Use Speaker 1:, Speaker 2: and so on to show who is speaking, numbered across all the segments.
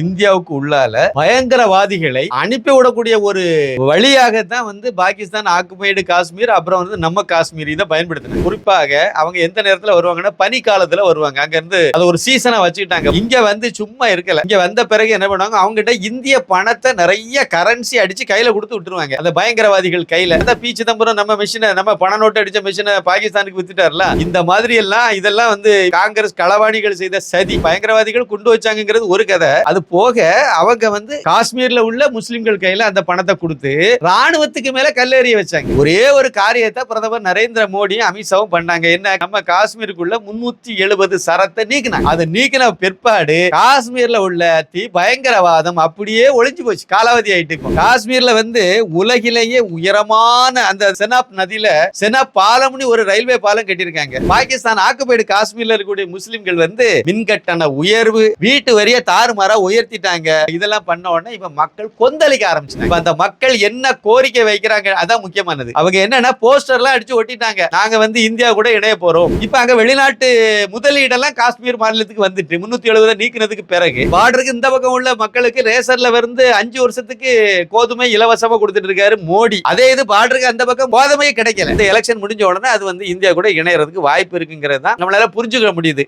Speaker 1: இந்தியாவுக்கு உள்ளால பயங்கரவாதிகளை அனுப்பி விடக்கூடிய ஒரு வழியாகத்தான் வந்து பாகிஸ்தான் ஆக்குமேடு காஷ்மீர் அப்புறம் வந்து நம்ம காஷ்மீர் இதை பயன்படுத்தின குறிப்பாக அவங்க எந்த நேரத்துல வருவாங்கன்னா பனி காலத்துல வருவாங்க. அங்க இருந்து அது ஒரு சீசனா வச்சுக்கிட்டாங்க. இங்க வந்து சும்மா இருக்கல. இங்க வந்த பிறகு என்ன பண்ணுவாங்க? அவங்க கிட்ட இந்திய பணத்தை நிறைய கரன்சி அடிச்சு கையில கொடுத்து விட்டுருவாங்க. அந்த பயங்கரவாதிகள் கையில. அந்த பி சிதம்பரம் நம்ம மிஷினை நம்ம பண நோட்டு அடிச்ச மிஷினை பாகிஸ்தானுக்கு வித்துட்டார்ல. இந்த மாதிரி எல்லாம் இதெல்லாம் வந்து காங்கிரஸ் களவாணிகள் செய்த சதி பயங்கரவாதிகள் குண்டு வச்சாங்கிறது ஒரு கதை. அது போக அவங்க வந்து காஷ்மீர்ல உள்ள முஸ்லிம்கள் கையில அந்த பணத்தை கொடுத்து ராணுவத்துக்கு மேல கல்லேறிய வச்சாங்க. ஒரே ஒரு காரியத்தை பிரதமர் நரேந்திர மோடியும் அமித்ஷாவும் பண்ணாங்க. என்ன? நம்ம காஷ்மீருக்குள்ள முன்னூத்தி எழுபது சரத்தை நீக்கினாங்க. அதை நீக்கின பிற்பாடு காஷ்மீர்ல உள்ள தீ பயங்கரவாதம் அப்படியே ஒளிஞ்சு போச்சு. காலாவதி ஆயிட்டு காஷ்மீர்ல வந்து உலகிலேயே உயரமான அந்த செனாப் நதியில செனாப் பாலம்னு ஒரு ரயில்வே பாலம் கட்டியிருக்காங்க. பாகிஸ்தான் ஆக்குபைடு காஷ்மீர்ல இருக்கக்கூடிய முஸ்லிம்கள் வந்து மின்கட்டண உயர்வு வீட்டு வரிய தாறுமாறா உயர்த்திட்டாங்க. இதெல்லாம் பண்ண உடனே இப்ப மக்கள் கொந்தளிக்க ஆரம்பிச்சாங்க அந்த மக்கள் என்ன கோரிக்கை வைக்கிறாங்க அதான் முக்கியமானது. அவங்க என்னன்னா போஸ்டர்லாம் அடிச்சு ஒட்டிட்டாங்க. நாங்க வந்து இந்தியா கூட இணைய போறோம். இப்ப அங்க வெளிநாட்டு முதலீடெல்லாம் காஷ்மீர் மாநிலத்துக்கு வந்துட்டு முன்னூத்தி எழுபது நீக்கினதுக்கு பிறகு பார்டருக்கு இந்த பக்கம் உள்ள மக்களுக்கு ரேசர்ல இருந்து அஞ்சு வருஷத்துக்கு கோதுமை இலவசமா கொடுத்துட்டு இருக்காரு மோடி. அதே இது பார்டருக்கு அந்த பக்கம் கோதுமையே கிடைக்கல. இந்த எலெக்ஷன் முடிஞ்ச உடனே அது வந்து இந்தியா கூட இணையறதுக்கு வாய்ப்பு இருக்குங்கிறது தான் நம்மளால புரிஞ்சுக்க முடியுது.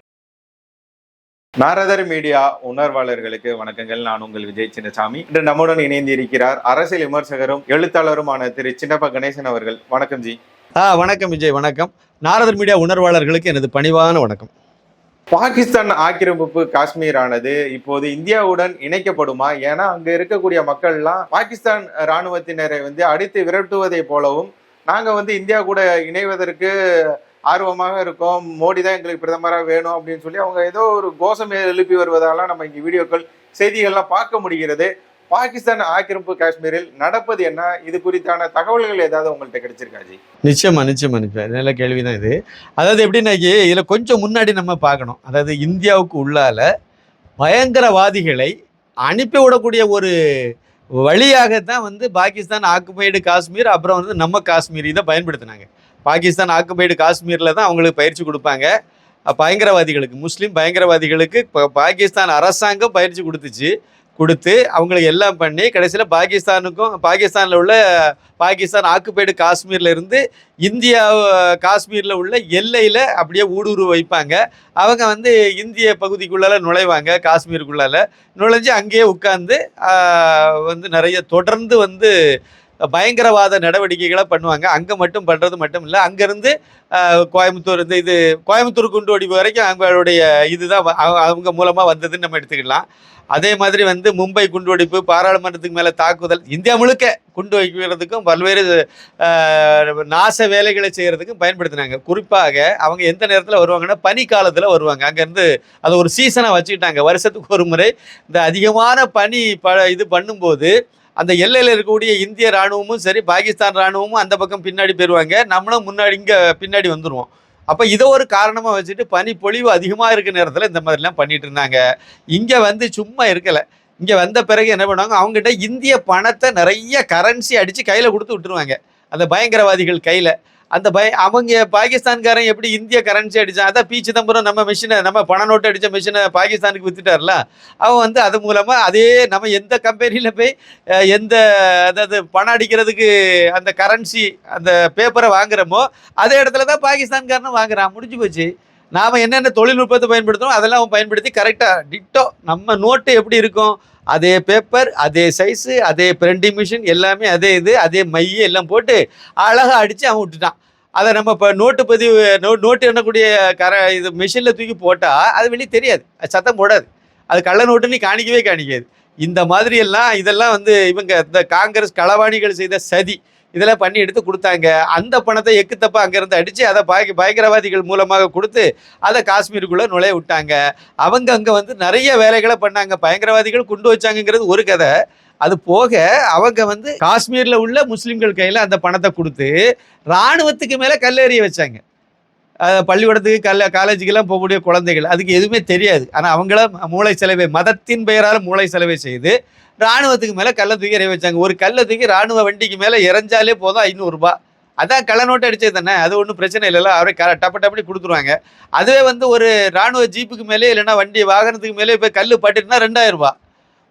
Speaker 2: நாரதர் மீடியா உணர்வாளர்களுக்கு வணக்கங்கள். நான் உங்கள் விஜய் சின்னசாமி. இன்று நம்முடன் இணைந்து இருக்கிறார் அரசியல் விமர்சகரும் எழுத்தாளருமான திரு சின்னப்ப கணேசன் அவர்கள். வணக்கம் ஜி.
Speaker 1: ஆ வணக்கம் விஜய் வணக்கம். நாரதர் மீடியா உணர்வாளர்களுக்கு எனது பணிவான வணக்கம்.
Speaker 2: பாகிஸ்தான் ஆக்கிரமிப்பு காஷ்மீர் ஆனது இப்போது இந்தியாவுடன் இணைக்கப்படுமா? ஏன்னா அங்க இருக்கக்கூடிய மக்கள்லாம் பாகிஸ்தான் ராணுவத்தினரை வந்து அடித்து விரட்டுவதை போலவும் நாங்க வந்து இந்தியா கூட இணைவதற்கு ஆர்வமாக இருக்கோம். மோடி தான் எங்களுக்கு பிரதமராக வேணும் அப்படின்னு சொல்லி அவங்க ஏதோ ஒரு கோஷம் எழுப்பி வருவதாலாம் நம்ம இங்கே வீடியோக்கள் செய்திகள்லாம் பார்க்க முடிகிறது. பாகிஸ்தான் ஆக்கிரமிப்பு காஷ்மீரில் நடப்பது என்ன? இது குறித்தான தகவல்கள் ஏதாவது உங்கள்கிட்ட கிடைச்சிருக்கா ஜி?
Speaker 1: நிச்சயமா நிச்சயமா நிச்சயம். நல்ல கேள்விதான் இது. அதாவது எப்படின்னா இதில் கொஞ்சம் முன்னாடி நம்ம பார்க்கணும். அதாவது இந்தியாவுக்கு உள்ளால பயங்கரவாதிகளை அனுப்பி விடக்கூடிய ஒரு வழியாகத்தான் வந்து பாகிஸ்தான் ஆக்குபைடு காஷ்மீர் அப்புறம் வந்து நம்ம காஷ்மீர் இதை பயன்படுத்தினாங்க. பாகிஸ்தான் ஆக்குபைடு காஷ்மீரில் தான் அவங்களுக்கு பயிற்சி கொடுப்பாங்க. பயங்கரவாதிகளுக்கு முஸ்லீம் பயங்கரவாதிகளுக்கு பாகிஸ்தான் அரசாங்கம் பயிற்சி கொடுத்துச்சு. கொடுத்து அவங்களுக்கு எல்லாம் பண்ணி கடைசியில் பாகிஸ்தானுக்கும் பாகிஸ்தானில் உள்ள பாகிஸ்தான் ஆக்குபைடு காஷ்மீரில் இருந்து இந்தியா காஷ்மீரில் உள்ள எல்லையில் அப்படியே ஊடுருவ வைப்பாங்க. அவங்க வந்து இந்திய பகுதிக்குள்ளால நுழைவாங்க காஷ்மீருக்குள்ளால. நுழைஞ்சு அங்கேயே உட்காந்து வந்து நிறைய தொடர்ந்து வந்து பயங்கரவாத நடவடிக்கைகளை பண்ணுவாங்க. அங்கே மட்டும் பண்ணுறது மட்டும் இல்லை அங்கேருந்து கோயம்புத்தூர் இந்த இது கோயம்புத்தூர் குண்டு வெடிப்பு வரைக்கும் அவங்களுடைய இதுதான் அவங்க- மூலமாக வந்ததுன்னு நம்ம எடுத்துக்கலாம். அதே மாதிரி வந்து மும்பை குண்டுவெடிப்பு பாராளுமன்றத்துக்கு மேலே தாக்குதல் இந்தியா முழுக்க குண்டு வைக்கிறதுக்கும் பல்வேறு நாச வேலைகளை செய்கிறதுக்கும் பயன்படுத்தினாங்க. குறிப்பாக அவங்க எந்த நேரத்தில் வருவாங்கன்னா பனி காலத்தில் வருவாங்க. அங்கேருந்து அதை ஒரு சீசனாக வச்சுக்கிட்டாங்க. வருஷத்துக்கு ஒரு முறை. இந்த அதிகமான பனி ப இது பண்ணும்போது அந்த எல்லையில் இருக்கக்கூடிய இந்திய ராணுவமும் சரி பாகிஸ்தான் ராணுவமும் அந்த பக்கம் பின்னாடி போயிடுவாங்க நம்மளும் முன்னாடி இங்கே பின்னாடி வந்துடுவோம் அப்போ இதை ஒரு காரணமாக வச்சுட்டு பனி பொழிவு அதிகமாக இருக்க நேரத்தில் இந்த மாதிரிலாம் பண்ணிட்டு இருந்தாங்க. இங்கே வந்து சும்மா இருக்கலை. இங்கே வந்த பிறகு என்ன பண்ணுவாங்க? அவங்ககிட்ட இந்திய பணத்தை நிறைய கரன்சி அடித்து கையில் கொடுத்து விட்டுருவாங்க. அந்த பயங்கரவாதிகள் கையில். அந்த பய அவங்க பாகிஸ்தான்காரன் எப்படி இந்திய கரன்சி அடித்தான் அதான் பி சிதம்பரம் நம்ம மிஷினை நம்ம பண நோட்டு அடித்த மிஷினை பாகிஸ்தானுக்கு வித்துட்டார்ல. அவன் வந்து அது மூலமாக அதே நம்ம எந்த கம்பெனியில் போய் எந்த அதாவது பணம் அடிக்கிறதுக்கு அந்த கரன்சி அந்த பேப்பரை வாங்குறோமோ அதே இடத்துல தான் பாகிஸ்தான்காரனும் வாங்குறான். முடிஞ்சு போச்சு. நாம் என்னென்ன தொழில்நுட்பத்தை பயன்படுத்துறோம் அதெல்லாம் அவன் பயன்படுத்தி கரெக்டாக டிட்டோ நம்ம நோட்டு எப்படி இருக்கும்? அதே பேப்பர் அதே சைஸு அதே பிரிண்டிங் மிஷின் எல்லாமே அதே இது அதே மைய எல்லாம் போட்டு அழகாக அடித்து அவன் விட்டுட்டான். அதை நம்ம இப்போ நோட்டு பதிவு நோ நோட்டு எண்ணக்கூடிய கர இது மிஷினில் தூக்கி போட்டால் அது வெளியே தெரியாது. அது சத்தம் போடாது. அது கள்ள நோட்டு நீ காணிக்கவே காணிக்காது. இந்த மாதிரியெல்லாம் இதெல்லாம் வந்து இவங்க இந்த காங்கிரஸ் களவாணிகள் செய்த சதி. இதெல்லாம் பண்ணி எடுத்து கொடுத்தாங்க. அந்த பணத்தை எக்கு தப்பா அங்கேருந்து அடித்து அதை பாய் பயங்கரவாதிகள் மூலமாக கொடுத்து அதை காஷ்மீருக்குள்ளே நுழைய விட்டாங்க. அவங்க அங்கே வந்து நிறைய வேலைகளை பண்ணாங்க. பயங்கரவாதிகள் கொண்டு வச்சாங்கங்கிறது ஒரு கதை. அது போக அவங்க வந்து காஷ்மீரில் உள்ள முஸ்லீம்கள் கையில் அந்த பணத்தை கொடுத்து இராணுவத்துக்கு மேலே கல்லெறிய வச்சாங்க. பள்ளிக்கூடத்துக்கு கல்ல காலேஜுக்கெல்லாம் போகக்கூடிய குழந்தைகள். அதுக்கு எதுவுமே தெரியாது. ஆனால் அவங்கள மூளை செலவை மதத்தின் பெயரால் மூளை செலவை செய்து ராணுவத்துக்கு மேலே கல்லை தூக்கி இறை வச்சாங்க. ஒரு கல்லை தூக்கி ராணுவ வண்டிக்கு மேலே இறஞ்சாலே போதும் ஐநூறுரூபா அதான் கள்ள நோட்டு அடிச்சது தானே? அது ஒன்றும் பிரச்சனை இல்லைல்ல. அவரே க டப்ப டப்படி கொடுத்துருவாங்க. அதுவே வந்து ஒரு ராணுவ ஜீப்புக்கு மேலே இல்லைன்னா வண்டி வாகனத்துக்கு மேலே இப்போ கல் பட்டுட்டுனா ரெண்டாயிரம் ரூபா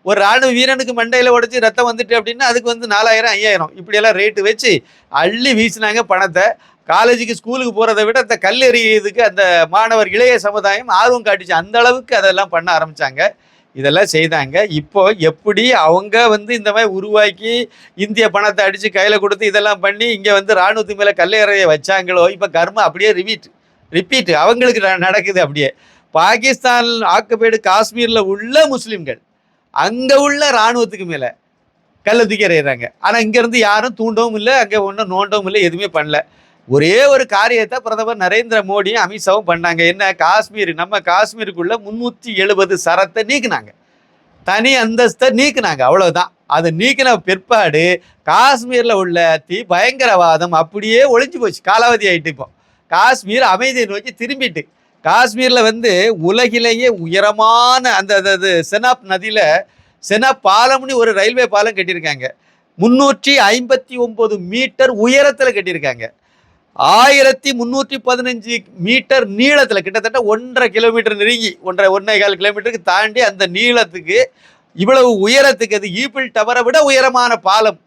Speaker 1: ஒரு ராணுவ வீரனுக்கு மண்டையில் உடைச்சி ரத்தம் வந்துட்டு அப்படின்னா அதுக்கு வந்து நாலாயிரம் ஐயாயிரம். இப்படியெல்லாம் ரேட்டு வச்சு அள்ளி வீசினாங்க பணத்தை. காலேஜுக்கு ஸ்கூலுக்கு போகிறத விட அந்த கல் எறியதுக்கு அந்த மாணவர் இளைய சமுதாயம் ஆர்வம் காட்டிச்சு. அந்த அளவுக்கு அதெல்லாம் பண்ண ஆரம்பிச்சாங்க. இதெல்லாம் செய்தாங்க. இப்போ எப்படி அவங்க வந்து இந்த மாதிரி உருவாக்கி இந்திய பணத்தை அடித்து கையில் கொடுத்து இதெல்லாம் பண்ணி இங்கே வந்து இராணுவத்து மேலே கல்லையறையை வச்சாங்களோ இப்போ கர்மம் அப்படியே ரிப்பீட் ரிப்பீட் அவங்களுக்கு ந- நடக்குது அப்படியே. பாகிஸ்தான் ஆக்குபைடு காஷ்மீரில் உள்ள முஸ்லீம்கள் அங்கே உள்ள இராணுவத்துக்கு மேலே கல்லை தூக்கி எறிகிறாங்க ஆனால் இங்கேருந்து யாரும் தூண்டவும் இல்லை அங்கே ஒன்றும் நோண்டவும் இல்லை எதுவுமே பண்ணல. ஒரே ஒரு காரியத்தை பிரதமர் நரேந்திர மோடியும் அமித்ஷாவும் பண்ணாங்க. என்ன? காஷ்மீர் நம்ம காஷ்மீருக்குள்ள முந்நூற்றி எழுபது சரத்தை நீக்கினாங்க. தனி அந்தஸ்தை நீக்குனாங்க. அவ்வளோதான் அதை நீக்கின பிற்பாடு காஷ்மீரில் உள்ள தீ பயங்கரவாதம் அப்படியே ஒழிஞ்சு போச்சு. காலாவதி ஆகிட்டு இப்போ. காஷ்மீர் அமைதியை நோக்கி திரும்பிட்டு. காஷ்மீரில் வந்து உலகிலேயே உயரமான அந்த அந்த- அது செனாப் நதியில் செனாப் பாலம்னு ஒரு ரயில்வே பாலம் கட்டியிருக்காங்க. முந்நூற்றி ஐம்பத்தி ஒம்பது மீட்டர் உயரத்தில் கட்டியிருக்காங்க. ஆயிரத்தி முந்நூற்றி பதினஞ்சு மீட்டர் நீளத்தில் கிட்டத்தட்ட ஒன்றரை கிலோமீட்டர் நெருங்கி ஒன்றரை ஒன்றே கால் கிலோமீட்டருக்கு தாண்டி அந்த நீளத்துக்கு இவ்வளவு உயரத்துக்கு அது ஈபிள் டவரை விட உயரமான பாலம்.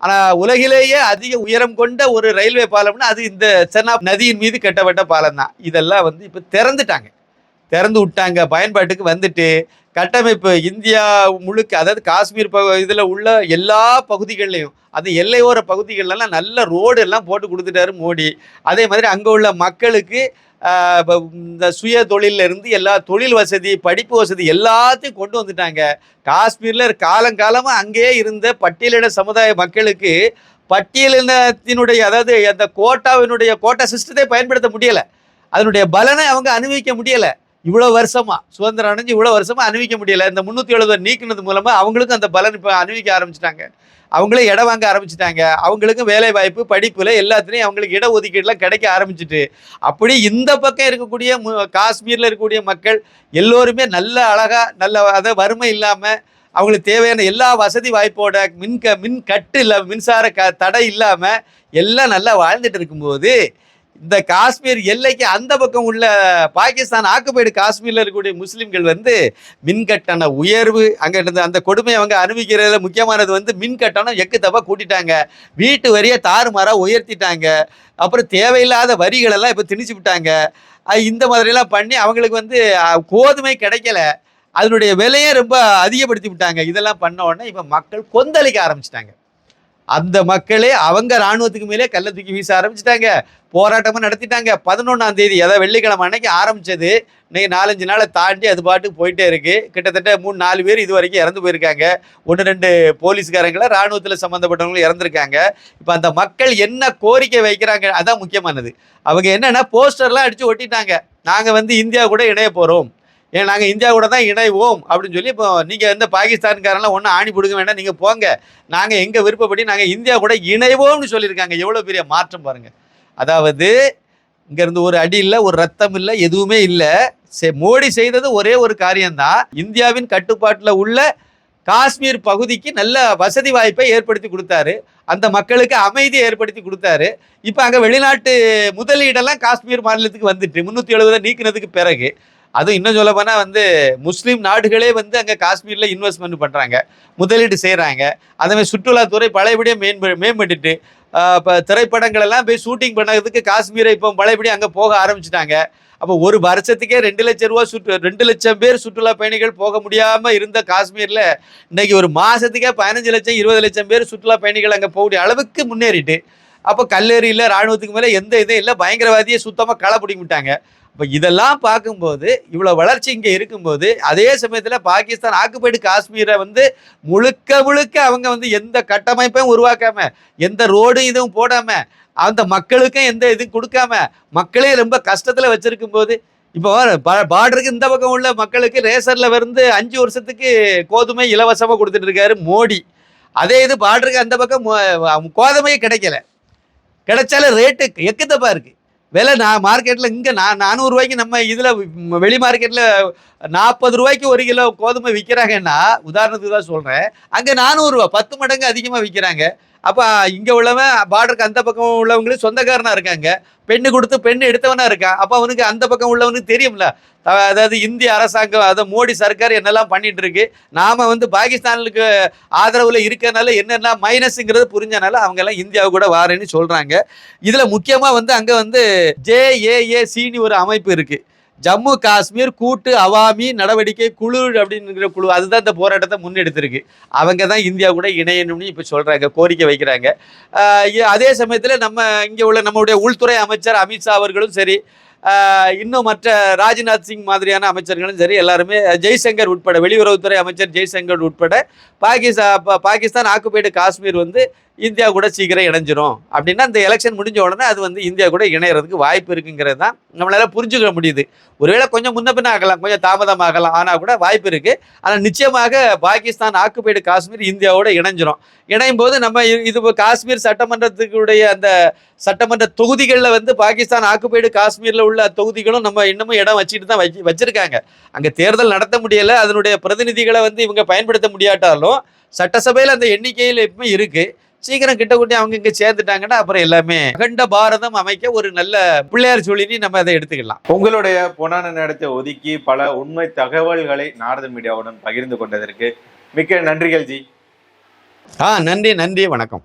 Speaker 1: ஆனால் உலகிலேயே அதிக உயரம் கொண்ட ஒரு ரயில்வே பாலம்னா அது இந்த சென்னா நதியின் மீது கட்டப்பட்ட பாலம் தான் இதெல்லாம் வந்து இப்போ திறந்துட்டாங்க. திறந்து விட்டாங்க பயன்பாட்டுக்கு வந்துட்டு கட்டமைப்பு இந்தியா முழுக்க அதாவது காஷ்மீர் பகு இதில் உள்ள எல்லா பகுதிகள்லையும் அது எல்லையோர பகுதிகளெல்லாம் நல்ல ரோடு எல்லாம் போட்டு கொடுத்துட்டாரு மோடி. அதே மாதிரி அங்கே உள்ள மக்களுக்கு இந்த சுய தொழிலில் இருந்து எல்லா தொழில் வசதி படிப்பு வசதி எல்லாத்தையும் கொண்டு வந்துட்டாங்க. காஷ்மீரில் காலங்காலமாக அங்கேயே இருந்த பட்டியலின சமுதாய மக்களுக்கு பட்டியலினத்தினுடைய அதாவது அந்த கோட்டாவினுடைய கோட்டா சிஸ்டத்தை பயன்படுத்த முடியலை. அதனுடைய பலனை அவங்க அனுபவிக்க முடியலை. இவ்வளோ வருஷமா சுதந்திரம் அடைஞ்சு இவ்வளோ வருஷமா அனுபவிக்க முடியல. இந்த முந்நூற்றி எழுபது நீக்கினது மூலமா அவங்களுக்கும் அந்த பலன் இப்போ அனுபவிக்க ஆரம்பிச்சிட்டாங்க. அவங்களே இடம் வாங்க ஆரம்பிச்சிட்டாங்க. அவங்களுக்கும் வேலை வாய்ப்பு படிப்புல எல்லாத்துலேயும் அவங்களுக்கு இட ஒதுக்கீடுலாம் கிடைக்க ஆரம்பிச்சிட்டு அப்படி இந்த பக்கம் இருக்கக்கூடிய மு- காஷ்மீர்ல இருக்கக்கூடிய மக்கள் எல்லோருமே நல்ல அழகா நல்ல அதை வறுமை இல்லாம அவங்களுக்கு தேவையான எல்லா வசதி வாய்ப்போட மின் க மின் கட்டு இல்லை மின்சார க தடை இல்லாமல் எல்லாம் நல்லா வாழ்ந்துட்டு இருக்கும்போது இந்த காஷ்மீர் எல்லைக்கு அந்த பக்கம் உள்ள பாகிஸ்தான் ஆக்குபைடு காஷ்மீரில் இருக்கக்கூடிய முஸ்லீம்கள் வந்து மின் கட்டண உயர்வு அங்கே இருந்த அந்த கொடுமையை அவங்க அனுபவிக்கிறதுல முக்கியமானது வந்து மின் கட்டணம் எக்கு கூட்டிட்டாங்க. வீட்டு வரியை தாறுமாறாக உயர்த்திட்டாங்க. அப்புறம் தேவையில்லாத வரிகளெல்லாம் இப்போ திணிச்சு விட்டாங்க. இந்த மாதிரிலாம் பண்ணி அவங்களுக்கு வந்து கோதுமை கிடைக்கல. அதனுடைய விலையை ரொம்ப அதிகப்படுத்தி விட்டாங்க. இதெல்லாம் பண்ண உடனே இப்போ மக்கள் கொந்தளிக்க ஆரம்பிச்சிட்டாங்க. அந்த மக்களே அவங்க இராணுவத்துக்கு மேலே கல்லை தூக்கி வீச ஆரம்பிச்சிட்டாங்க. போராட்டமும் நடத்திட்டாங்க. பதினொன்றாம் தேதி அதாவது வெள்ளிக்கிழமை அன்னைக்கு ஆரம்பிச்சது. இன்னைக்கு நாலஞ்சு நாளை தாண்டி அது பாட்டுக்கு போயிட்டே இருக்கு. கிட்டத்தட்ட மூணு நாலு பேர் இது வரைக்கும் இறந்து போயிருக்காங்க. ஒன்று ரெண்டு போலீஸ்காரங்களை இராணுவத்தில் சம்மந்தப்பட்டவங்களும் இறந்துருக்காங்க. இப்போ அந்த மக்கள் என்ன கோரிக்கை வைக்கிறாங்க அதான் முக்கியமானது. அவங்க என்னென்னா போஸ்டர்லாம் அடித்து ஒட்டிட்டாங்க. நாங்கள் வந்து இந்தியா கூட இணைய போகிறோம் ஏன் நாங்கள் இந்தியா கூட தான் இணைவோம் அப்படின்னு சொல்லி இப்போ நீங்கள் வந்து பாகிஸ்தான்காரெல்லாம் ஒன்றும் ஆணி பிடுங்க வேண்டாம் நீங்கள் போங்க. நாங்கள் எங்கள் விருப்பப்படி நாங்கள் இந்தியா கூட இணைவோம்னு சொல்லியிருக்காங்க. எவ்வளோ பெரிய மாற்றம் பாருங்கள் அதாவது இங்கேருந்து ஒரு அடி இல்லை ஒரு ரத்தம் இல்லை எதுவுமே இல்லை. மோடி செய்தது ஒரே ஒரு காரியம்தான். இந்தியாவின் கட்டுப்பாட்டில் உள்ள காஷ்மீர் பகுதிக்கு நல்ல வசதி வாய்ப்பை ஏற்படுத்தி கொடுத்தாரு. அந்த மக்களுக்கு அமைதியை ஏற்படுத்தி கொடுத்தாரு. இப்போ அங்கே வெளிநாட்டு முதலீடெல்லாம் காஷ்மீர் மாநிலத்துக்கு வந்துட்டு முந்நூற்றி எழுபதை நீக்கினதுக்கு பிறகு அதுவும் இன்னும் சொல்ல போனால் வந்து முஸ்லீம் நாடுகளே வந்து அங்கே காஷ்மீரில் இன்வெஸ்ட்மெண்ட் பண்ணுறாங்க முதலீடு செய்கிறாங்க அதேமாதிரி சுற்றுலாத்துறை பழையபடியாக மேம்ப மேம்பட்டுட்டு இப்போ திரைப்படங்கள் எல்லாம் போய் ஷூட்டிங் பண்ணதுக்கு காஷ்மீரை இப்போ பழையபடி அங்கே போக ஆரம்பிச்சிட்டாங்க. அப்போ ஒரு வருஷத்துக்கே ரெண்டு லட்சம் ரூபா சுற்று ரெண்டு லட்சம் பேர் சுற்றுலா பயணிகள் போக முடியாமல் இருந்த காஷ்மீரில் இன்றைக்கி ஒரு மாதத்துக்கே பதினஞ்சு லட்சம் இருபது லட்சம் பேர் சுற்றுலா பயணிகள் அங்கே போகக்கூடிய அளவுக்கு முன்னேறிட்டு அப்போ கல்லேரியில் ராணுவத்துக்கு மேலே எந்த இதுவும் இல்லை பயங்கரவாதியை சுத்தமாக களை பிடிங்கிட்டாங்க. இப்போ இதெல்லாம் பார்க்கும்போது இவ்வளோ வளர்ச்சி இங்கே இருக்கும்போது அதே சமயத்தில் பாகிஸ்தான் ஆக்குப்பைடு காஷ்மீரை வந்து முழுக்க முழுக்க அவங்க வந்து எந்த கட்டமைப்பையும் உருவாக்காம எந்த ரோடும் இதுவும் போடாமல் அந்த மக்களுக்கும் எந்த இதுவும் கொடுக்காம மக்களே ரொம்ப கஷ்டத்தில் வச்சுருக்கும் போது இப்போ பார்டருக்கு இந்த பக்கம் உள்ள மக்களுக்கு ரேசரில் வந்து அஞ்சு வருஷத்துக்கு கோதுமை இலவசமாக கொடுத்துட்டு இருக்காரு மோடி. அதே இது பார்டருக்கு அந்த பக்கம் கோதுமையே கிடைக்கல. கிடைச்சாலும் ரேட்டு எக்குத்தப்பா இருக்கு விலை நான் மார்க்கெட்டில் இங்கே நான் நானூறுரூவாய்க்கு நம்ம இதில் வெளி மார்க்கெட்டில் நாற்பது ரூபாய்க்கு ஒரு கிலோ கோதுமை விற்கிறாங்கன்னா உதாரணத்துக்கு தான் சொல்கிறேன் அங்கே நானூறுரூவா பத்து மடங்கு அதிகமாக விற்கிறாங்க அப்போ இங்கே உள்ளவன் பார்டருக்கு அந்த பக்கம் உள்ளவங்களும் சொந்தக்காரனாக இருக்காங்க. பெண்ணு கொடுத்து பெண்ணு எடுத்தவனாக இருக்கான். அப்போ அவனுக்கு அந்த பக்கம் உள்ளவனுக்கு தெரியும்ல. அதாவது இந்திய அரசாங்கம் அதை மோடி சர்க்கார் என்னெல்லாம் பண்ணிட்டு இருக்கு. நாம் வந்து பாகிஸ்தானுக்கு ஆதரவில் இருக்கிறனால என்னென்ன மைனஸுங்கிறது புரிஞ்சனால அவங்கெல்லாம் இந்தியாவை இந்தியாவு கூட வாரேன்னு சொல்கிறாங்க இதில் முக்கியமாக வந்து அங்கே வந்து ஜேஏஏசின்னு ஒரு அமைப்பு இருக்குது ஜம்மு காஷ்மீர் கூட்டு அவாமி நடவடிக்கை குழு அப்படிங்கிற குழு அதுதான் இந்த போராட்டத்தை முன்னெடுத்திருக்கு. அவங்க தான் இந்தியா கூட இணையணும்னு இப்போ சொல்கிறாங்க கோரிக்கை வைக்கிறாங்க. அதே சமயத்தில் நம்ம இங்கே உள்ள நம்மளுடைய உள்துறை அமைச்சர் அமித்ஷா அவர்களும் சரி இன்னும் மற்ற ராஜ்நாத் சிங் மாதிரியான அமைச்சர்களும் சரி எல்லாருமே ஜெய்சங்கர் உட்பட வெளியுறவுத்துறை அமைச்சர் ஜெய்சங்கர் உட்பட பாகிஸ்தான் பாகிஸ்தான் ஆக்குபைடு காஷ்மீர் வந்து இந்தியா கூட சீக்கிரம் இணைஞ்சிரும். அப்படின்னா இந்த எலெக்ஷன் முடிஞ்ச உடனே அது வந்து இந்தியா கூட இணையறதுக்கு வாய்ப்பு இருக்குங்கிறது தான் நம்மளால புரிஞ்சுக்க முடியுது. ஒருவேளை கொஞ்சம் முன்ன பின்ன ஆகலாம் கொஞ்சம் தாமதமாகலாம் ஆனால் கூட வாய்ப்பு இருக்குது ஆனால் நிச்சயமாக பாகிஸ்தான் ஆக்குபைடு காஷ்மீர் இந்தியாவோட இணைஞ்சிரும். இணையும் போது நம்ம இது காஷ்மீர் சட்டமன்றத்துக்குடைய அந்த சட்டமன்ற தொகுதிகளில் வந்து பாகிஸ்தான் ஆக்குபைடு காஷ்மீரில் உள்ள தொகுதிகளும் நம்ம இன்னமும் இடம் வச்சுட்டு தான் வச்சு வச்சுருக்காங்க. அங்கே தேர்தல் நடத்த முடியலை அதனுடைய பிரதிநிதிகளை வந்து இவங்க பயன்படுத்த முடியாட்டாலும் சட்டசபையில் அந்த எண்ணிக்கையில் எப்பவுமே இருக்குது சீக்கிரம் கிட்ட கூட்டி அவங்க இங்கே சேர்ந்துட்டாங்கன்னா அப்புறம் எல்லாமே அகண்ட பாரதம் அமைக்க ஒரு நல்ல பிள்ளையார் சொல்லினி நம்ம அதை எடுத்துக்கலாம்.
Speaker 2: உங்களுடைய பொன்னான நேரத்தை ஒதுக்கி பல உண்மை தகவல்களை நாரத மீடியாவுடன் பகிர்ந்து கொண்டதற்கு மிக்க நன்றிகள் ஜி.
Speaker 1: ஆ நன்றி நன்றி வணக்கம்.